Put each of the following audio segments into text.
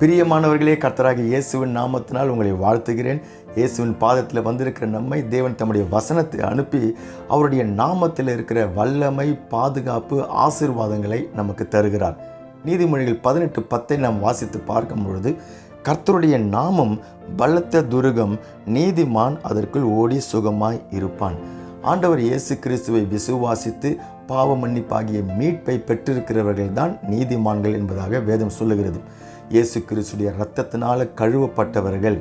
பிரியமானவர்களே கர்த்தராக இயேசுவின் நாமத்தினால் உங்களை வாழ்த்துகிறேன். இயேசுவின் பாதத்தில் வந்திருக்கிற நம்மை தேவன் தம்முடைய வசனத்தை அனுப்பி அவருடைய நாமத்தில் இருக்கிற வல்லமை பாதுகாப்பு ஆசீர்வாதங்களை நமக்கு தருகிறார். நீதிமொழிகள் பதினெட்டு பத்தை நாம் வாசித்து பார்க்கும் பொழுது கர்த்தருடைய நாமம் பலத்த துருகம் நீதிமான் அதற்குள் ஓடி சுகமாய் இருப்பான். ஆண்டவர் இயேசு கிறிஸ்துவை விசுவாசித்து பாவ மன்னிப்பாகிய மீட்பை பெற்றிருக்கிறவர்கள்தான் நீதிமான்கள் என்பதாக வேதம் சொல்லுகிறது. இயேசு கிறிஸ்துடைய ரத்தத்தினால் கழுவப்பட்டவர்கள்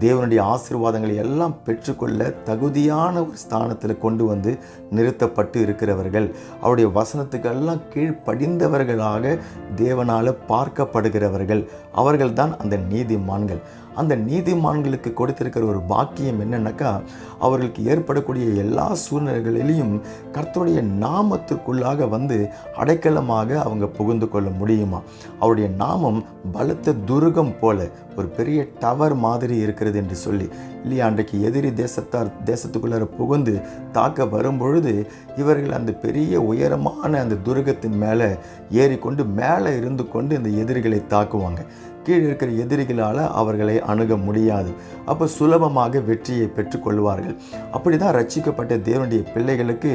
தேவனுடைய ஆசீர்வாதங்களை எல்லாம் பெற்றுக்கொள்ள தகுதியான ஒரு ஸ்தானத்தில் கொண்டு வந்து நிறுத்தப்பட்டு இருக்கிறவர்கள். அவருடைய வசனத்துக்கெல்லாம் கீழ்ப்படிந்தவர்களாக தேவனால் பார்க்கப்படுகிறவர்கள். அவர்கள்தான் அந்த நீதிமான்கள். அந்த நீதிமான்களுக்கு கொடுத்திருக்கிற ஒரு பாக்கியம் என்னன்னாக்கா அவர்களுக்கு ஏற்படக்கூடிய எல்லா சூழ்நிலைகளிலையும் கர்த்தருடைய நாமத்திற்குள்ளாக வந்து அடைக்கலமாக அவங்க புகுந்து கொள்ள முடியுமா? அவருடைய நாமம் பலத்த துருகம் போல ஒரு பெரிய டவர் மாதிரி இருக்கிறது என்று சொல்லி இல்லையா அன்றைக்கு எதிரி தேசத்தார் தேசத்துக்குள்ளார புகுந்து தாக்க வரும்பொழுது இவர்கள் அந்த பெரிய உயரமான அந்த துருகத்தின் மேலே ஏறிக்கொண்டு மேலே இருந்து கொண்டு இந்த எதிரிகளை தாக்குவாங்க. கீழே இருக்கிற எதிரிகளால் அவர்களை அணுக முடியாது. அப்போ சுலபமாக வெற்றியை பெற்றுக்கொள்வார்கள். அப்படி தான் ரட்சிக்கப்பட்ட தேவனுடைய பிள்ளைகளுக்கு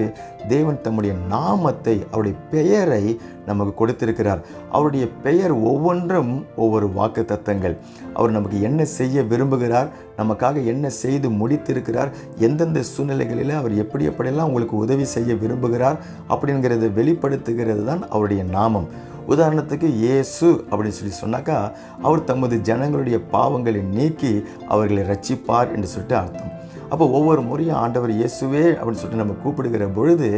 தேவன் தம்முடைய நாமத்தை அவருடைய பெயரை நமக்கு கொடுத்திருக்கிறார். அவருடைய பெயர் ஒவ்வொன்றும் ஒவ்வொரு வாக்கு தத்தங்கள். அவர் நமக்கு என்ன செய்ய விரும்புகிறார் நமக்காக என்ன செய்து முடித்திருக்கிறார் எந்தெந்த சூழ்நிலைகளில் அவர் எப்படி எப்படியெல்லாம் உங்களுக்கு உதவி செய்ய விரும்புகிறார் அப்படிங்கிறத வெளிப்படுத்துகிறது தான் அவருடைய நாமம். உதாரணத்துக்கு இயேசு அப்படின்னு சொல்லி சொன்னாக்கா அவர் தமது ஜனங்களுடைய பாவங்களை நீக்கி அவர்களை ரட்சிப்பார் என்று சொல்லிட்டு அர்த்தம். அப்போ ஒவ்வொரு முறையும் ஆண்டவர் இயேசுவே அப்படின்னு சொல்லிட்டு நம்ம கூப்பிடுகிற பொழுது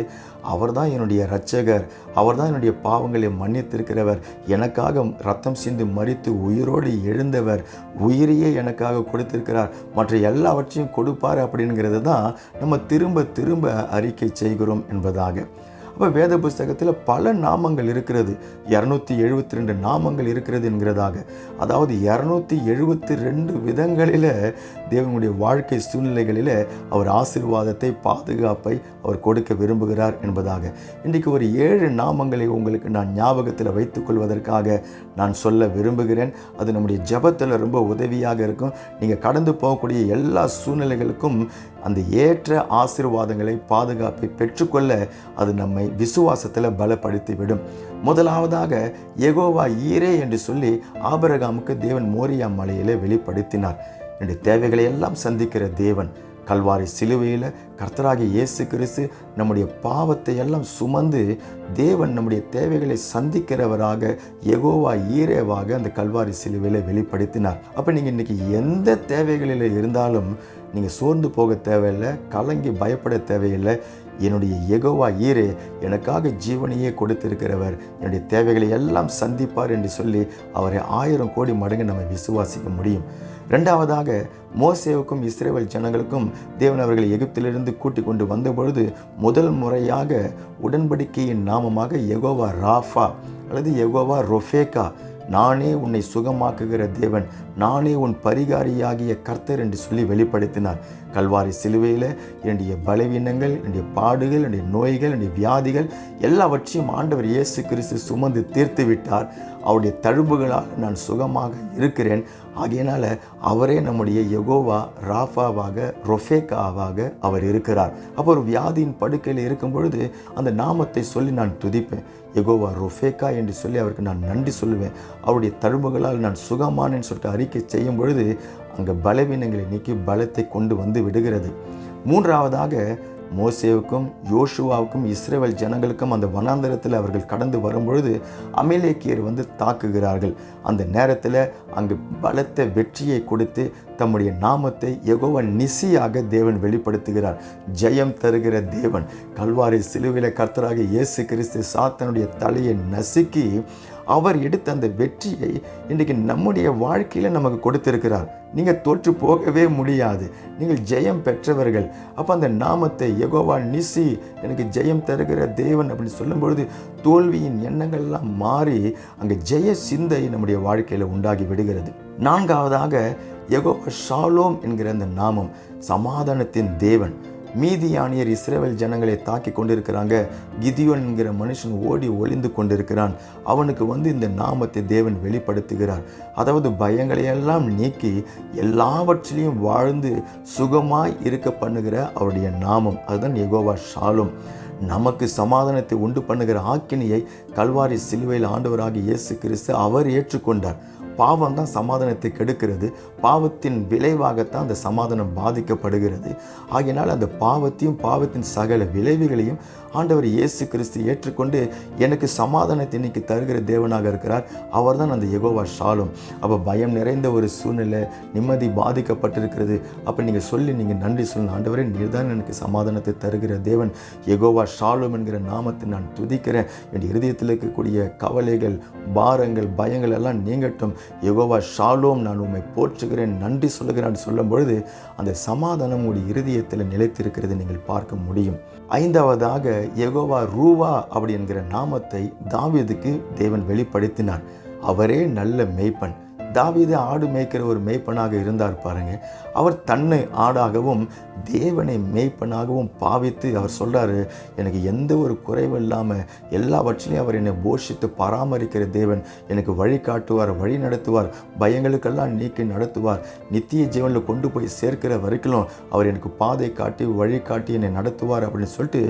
அவர் தான் என்னுடைய ரட்சகர் அவர் தான் என்னுடைய பாவங்களை மன்னித்திருக்கிறவர் எனக்காக ரத்தம் சிந்து மறித்து உயிரோடு எழுந்தவர் உயிரையே எனக்காக கொடுத்திருக்கிறார் மற்ற எல்லாவற்றையும் கொடுப்பார் அப்படிங்கிறது தான் நம்ம திரும்ப திரும்ப அறிக்கை செய்கிறோம் என்பதாக. அப்போ வேத புஸ்தகத்தில் பல நாமங்கள் இருக்கிறது. இரநூத்தி எழுபத்தி ரெண்டு நாமங்கள் இருக்கிறது என்கிறதாக. அதாவது இரநூத்தி எழுபத்தி ரெண்டு விதங்களில் தேவனுடைய வாழ்க்கை சூழ்நிலைகளில் அவர் ஆசீர்வாதத்தை பாதுகாப்பை அவர் கொடுக்க விரும்புகிறார் என்பதாக. இன்றைக்கு ஒரு ஏழு நாமங்களை உங்களுக்கு நான் ஞாபகத்தில் வைத்துக்கொள்வதற்காக நான் சொல்ல விரும்புகிறேன். அது நம்முடைய ஜபத்தில் ரொம்ப உதவியாக இருக்கும். நீங்கள் கடந்து போகக்கூடிய எல்லா சூழ்நிலைகளுக்கும் அந்த ஏற்ற ஆசீர்வாதங்களை பாதுகாப்பை பெற்றுக்கொள்ள அது நம்மை விசுவாசத்தில் பலப்படுத்தி விடும் முதலாவதாக எகோவா ஈரே என்று சொல்லி ஆபரகாமுக்கு தேவன் மோரியா மலையிலே வெளிப்படுத்தினார். என்னுடைய தேவைகளை எல்லாம் சந்திக்கிற தேவன் கல்வாரி சிலுவையில் கர்த்தராகி இயேசு கிறிஸ்து நம்முடைய பாவத்தை எல்லாம் சுமந்து தேவன் நம்முடைய தேவைகளை சந்திக்கிறவராக எகோவா ஈரேவாக அந்த கல்வாரி சிலுவையில் வெளிப்படுத்தினார். அப்போ நீங்கள் இன்றைக்கி எந்த தேவைகளில் இருந்தாலும் நீங்கள் சோர்ந்து போக தேவையில்லை கலங்கி பயப்பட தேவையில்லை என்னுடைய எகோவா ஈரே எனக்காக ஜீவனையே கொடுத்திருக்கிறவர். என்னுடைய தேவைகளை எல்லாம் சந்திப்பார் என்று சொல்லி அவரை ஆயிரம் கோடி மடங்கு நம்ம விசுவாசிக்க முடியும். ரெண்டாவதாக மோசேவுக்கும் இஸ்ரேல் ஜனங்களுக்கும் தேவன் அவர்களை எகிப்திலிருந்து கூட்டிக் கொண்டு வந்த பொழுது முதல் முறையாக உடன்படிக்கையின் நாமமாக எகோவா ராஃபா அல்லது எகோவா ரொஃபேகா நானே உன்னை சுகமாக்குகிற தேவன். நானே உன் பரிகாரியாகிய கர்த்தர் என்று சொல்லி வெளிப்படுத்தினார். கல்வாரி சிலுவையில் என்னுடைய பலவீனங்கள் என்னுடைய பாடுகள் என்னுடைய நோய்கள் என்னுடைய வியாதிகள் எல்லாவற்றையும் ஆண்டவர் இயேசு கிறிஸ்து சுமந்து தீர்த்து விட்டார். அவருடைய தழும்புகளால் நான் சுகமாக இருக்கிறேன். ஆகையினால் அவரே நம்முடைய யகோவா ராஃபாவாக ரொஃபேக்காவாக அவர் இருக்கிறார். அப்போ ஒரு வியாதியின் படுக்கையில் இருக்கும் பொழுது அந்த நாமத்தை சொல்லி நான் துதிப்பேன். யகோவா ரொஃபேக்கா என்று சொல்லி அவருக்கு நான் நன்றி சொல்லுவேன். அவருடைய தழும்புகளால் நான் சுகமானேன்னு சொல்லிட்டு அறிக்கை செய்யும் பொழுது அங்கே பலவீனங்களை நீக்கி பலத்தை கொண்டு வந்து விடுகிறது. மூன்றாவதாக மோசேவுக்கும் யோசுவாவுக்கும் இஸ்ரேல் ஜனங்களுக்கும் அந்த வனாந்தரத்தில் அவர்கள் கடந்து வரும்பொழுது அமலேக்கியர் வந்து தாக்குகிறார்கள். அந்த நேரத்தில் அங்கு பலத்த வெற்றியை கொடுத்து தம்முடைய நாமத்தை எகோவன் நிசியாக தேவன் வெளிப்படுத்துகிறார். ஜெயம் தருகிற தேவன். கல்வாரி சிலுவையில் கர்த்தராக இயேசு கிறிஸ்து சாத்தனுடைய தலையை நசுக்கி அவர் எடுத்த அந்த வெற்றியை இன்றைக்கு நம்முடைய வாழ்க்கையில் நமக்கு கொடுத்திருக்கிறார். நீங்கள் தோற்று போகவே முடியாது. நீங்கள் ஜெயம் பெற்றவர்கள். அப்போ அந்த நாமத்தை எகோவா நிசி எனக்கு ஜெயம் தருகிற தேவன் அப்படின்னு சொல்லும்பொழுது தோல்வியின் எண்ணங்கள்லாம் மாறி அங்கே ஜெய சிந்தை நம்முடைய வாழ்க்கையில் உண்டாகி விடுகிறது. நான்காவதாக எகோவா ஷாலோம் என்கிற அந்த நாமம் சமாதானத்தின் தேவன். மீதியானியர் இஸ்ரேவேல் ஜனங்களை தாக்கி கொண்டிருக்கிறாங்க. கிதியோன் என்கிற மனுஷன் ஓடி ஒளிந்து கொண்டிருக்கிறான். அவனுக்கு வந்து இந்த நாமத்தை தேவன் வெளிப்படுத்துகிறார். அதாவது பயங்களை எல்லாம் நீக்கி எல்லாவற்றிலையும் வாழ்ந்து சுகமாய் இருக்க பண்ணுகிற அவருடைய நாமம். அதுதான் எகோவா ஷாலும். நமக்கு சமாதானத்தை உண்டு பண்ணுகிற ஆக்கினியை கல்வாரி சிலுவையில் ஆண்டவராகி இயேசு கிறிஸ்து அவர் ஏற்றுக்கொண்டார். பாவம் தான் சமாதானத்தை கெடுக்கிறது. பாவத்தின் விளைவாகத்தான் அந்த சமாதானம் பாதிக்கப்படுகிறது. ஆகையினால் அந்த பாவத்தையும் பாவத்தின் சகல விளைவுகளையும் ஆண்டவர் இயேசு கிறிஸ்து ஏற்றுக்கொண்டு எனக்கு சமாதானத்தை இன்னைக்கு தருகிற தேவனாக இருக்கிறார். அவர் தான் அந்த எகோவா ஷாலும். அப்போ பயம் நிறைந்த ஒரு சூழ்நிலை நிம்மதி பாதிக்கப்பட்டிருக்கிறது. அப்போ நீங்கள் சொல்லி நீங்கள் நன்றி சொல்லணும் ஆண்டவரே நீர் தான் எனக்கு சமாதானத்தை தருகிற தேவன். எகோவா ஷாலும் என்கிற நாமத்தை நான் துதிக்கிறேன். என் இருதயத்தில் இருக்கக்கூடிய கவலைகள் பாரங்கள் பயங்கள் எல்லாம் நீங்கட்டும். யகோவா ஷாலோம் நான் உண்மை போற்றுகிறேன் நன்றி சொல்லுகிறேன் சொல்லும் பொழுது அந்த சமாதானம் உடைய இருதயத்தில் நிலைத்திருக்கிறது நீங்கள் பார்க்க முடியும். ஐந்தாவதாக யகோவா ரூவா அப்படி என்கிற நாமத்தை தாவியதுக்கு தேவன் வெளிப்படுத்தினார். அவரே நல்ல மெய்ப்பன். தாவீது ஆடு மேய்க்கிற ஒரு மேய்ப்பனாக இருந்தார் பாருங்க. அவர் தன்னை ஆடாகவும் தேவனை மேய்ப்பனாகவும் பாவித்து அவர் சொல்கிறாரு எனக்கு எந்த ஒரு குறைவும் இல்லாமல் எல்லாவற்றிலையும் அவர் என்னை போஷித்து பராமரிக்கிற தேவன் எனக்கு வழி காட்டுவார் வழி நடத்துவார் பயங்களுக்கெல்லாம் நீக்கி நடத்துவார். நித்திய ஜீவனில் கொண்டு போய் சேர்க்கிற வரைக்கும் அவர் எனக்கு பாதை காட்டி வழி காட்டி என்னை நடத்துவார் அப்படின்னு சொல்லிட்டு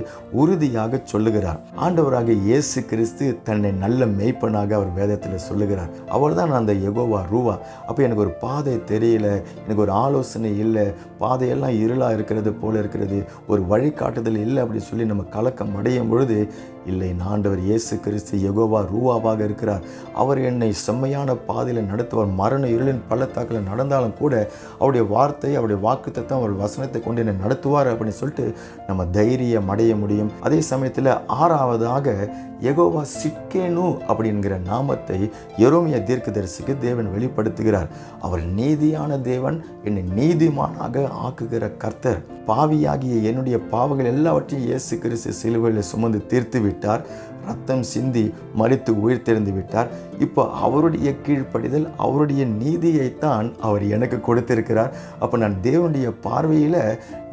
உறுதியாக சொல்லுகிறார். ஆண்டவராக இயேசு கிறிஸ்து தன்னை நல்ல மேய்ப்பனாக அவர் வேதத்தில் சொல்லுகிறார். அவர் தான் அந்த எகோவார் ரூவா அப்போ எனக்கு ஒரு பாதை தெரியல எனக்கு ஒரு ஆலோசனை இல்லை பாதையெல்லாம் இருளாக இருக்கிறது போல இருக்கிறது ஒரு வழிகாட்டுதல் இல்லை அப்படி சொல்லி நம்ம கலக்கம் அடையும் பொழுது இல்லை ஆண்டவர் இயேசு கிறிஸ்து யகோவா ரூவாவாக இருக்கிறார். அவர் என்னை செம்மையான பாதையில் நடத்துவார். மரண இருளின் பள்ளத்தாக்கில் நடந்தாலும் கூட அவருடைய வார்த்தை அவருடைய வாக்குத்தத்தம் அவர் வசனத்தை கொண்டு என்னை நடத்துவார் அப்படின்னு சொல்லிட்டு நம்ம தைரியம் அடைய முடியும். அதே சமயத்தில் ஆறாவதாக யகோவா சிக்கேனு அப்படிங்கிற நாமத்தை எரோமிய தீர்க்கதரிசிக்கு தேவன் வெளிப்படுத்துகிறார். அவர் நீதியான தேவன் என்னை நீதிமானாக ஆக்குகிற கர்த்தர். பாவியாகிய என்னுடைய பாவங்கள் எல்லாவற்றையும் இயேசு கிறிஸ்து சிலுவையில் சுமந்து தீர்த்து விட்டார். ரத்தம் சிந்தி மறித்து உயிர் தெரிந்து விட்டார். இப்போ அவருடைய கீழ்ப்படிதல் அவருடைய நீதியைத்தான் அவர் எனக்கு கொடுத்திருக்கிறார். அப்போ நான் தேவனுடைய பார்வையில்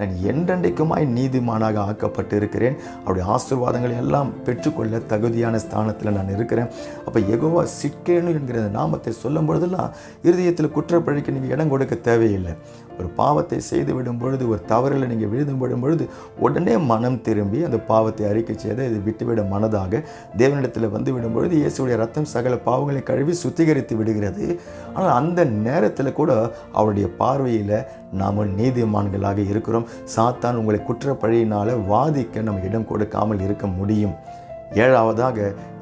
நான் என்றென்றைக்குமாய் நீதிமானாக ஆக்கப்பட்டு இருக்கிறேன் அவருடைய ஆசீர்வாதங்களை எல்லாம் பெற்றுக்கொள்ள தகுதியான ஸ்தானத்தில் நான் இருக்கிறேன். அப்போ எகோவா சிக்கேனு என்கிற நாமத்தை சொல்லும் பொழுதெல்லாம் இருதயத்தில் குற்றப்பழிக்க நீங்கள் இடம் கொடுக்க தேவையில்லை. ஒரு பாவத்தை செய்து விடும் பொழுது ஒரு தவறில் நீங்கள் விழுந்து விடும் பொழுது உடனே மனம் திரும்பி அந்த பாவத்தை அறிக்கை செய்து இதை விட்டுவிட மனதாக தேவனிடத்தில் வந்து விடும்பொழுது இயேசுடைய ரத்தம் சகல பாவங்களை கழுவி சுத்திகரித்து விடுகிறது. ஆனால் அந்த நேரத்தில் கூட அவருடைய பார்வையில் நாம் நீதிமான்களாக இருக்கிறோம். சாத்தான் உங்களை குற்றப்பழியினால் வாதிக்க நம்ம இடம் கொடுக்காமல் இருக்க முடியும். ஏழாவதாக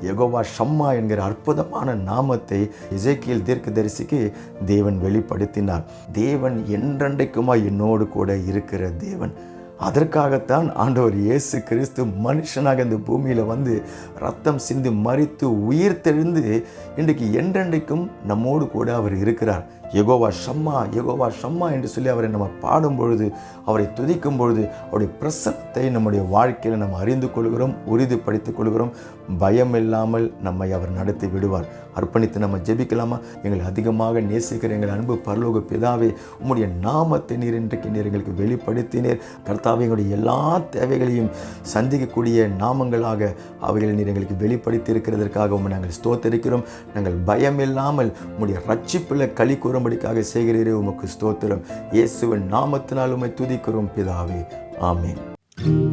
யகோவா ஷம்மா என்கிற அற்புதமான நாமத்தை இசைக்கியல் தீர்க்கதரிசிக்கு தேவன் வெளிப்படுத்தினார். தேவன் என்றென்றைக்குமா என்னோடு கூட இருக்கிற தேவன். அதற்காகத்தான் ஆண்டவர் இயேசு கிறிஸ்து மனுஷனாக இந்த பூமியில் வந்து ரத்தம் சிந்து மறித்து உயிர் தெழுந்து இன்றைக்கு என்றென்றைக்கும் நம்மோடு கூட அவர் இருக்கிறார். எகோவா ஷம்மா எகோவா ஷம்மா என்று சொல்லி அவரை நம்ம பாடும் பொழுது அவரை துதிக்கும் பொழுது அவருடைய பிரசனத்தை நம்முடைய வாழ்க்கையில் நம்ம அறிந்து கொள்கிறோம் உறுதிப்படுத்திக் கொள்கிறோம். பயம் இல்லாமல் நம்மை அவர் நடத்தி விடுவார். அர்ப்பணித்து நம்ம ஜெபிக்கலாமா? எங்களை அதிகமாக நேசிக்கிற எங்கள் அன்பு பரலோக பிதாவே உம்முடைய நாமத்தை நீர் இன்றைக்கு நீர் எங்களுக்கு வெளிப்படுத்தினீர். கர்த்தாவே எங்களுடைய எல்லா தேவைகளையும் சந்திக்கக்கூடிய நாமங்களாக அவைகளை நீர் எங்களுக்கு வெளிப்படுத்தி இருக்கிறதற்காக உண்மை நாங்கள் ஸ்தோத்தரிக்கிறோம். நாங்கள் பயம் இல்லாமல் உம்முடைய ரட்சிப்பில் களி கூறும்படிக்காக செய்கிறீரே உமக்கு ஸ்தோத்திரம். இயேசுவின் நாமத்தினால் உண்மை துதிக்கிறோம் பிதாவே. ஆமேன்.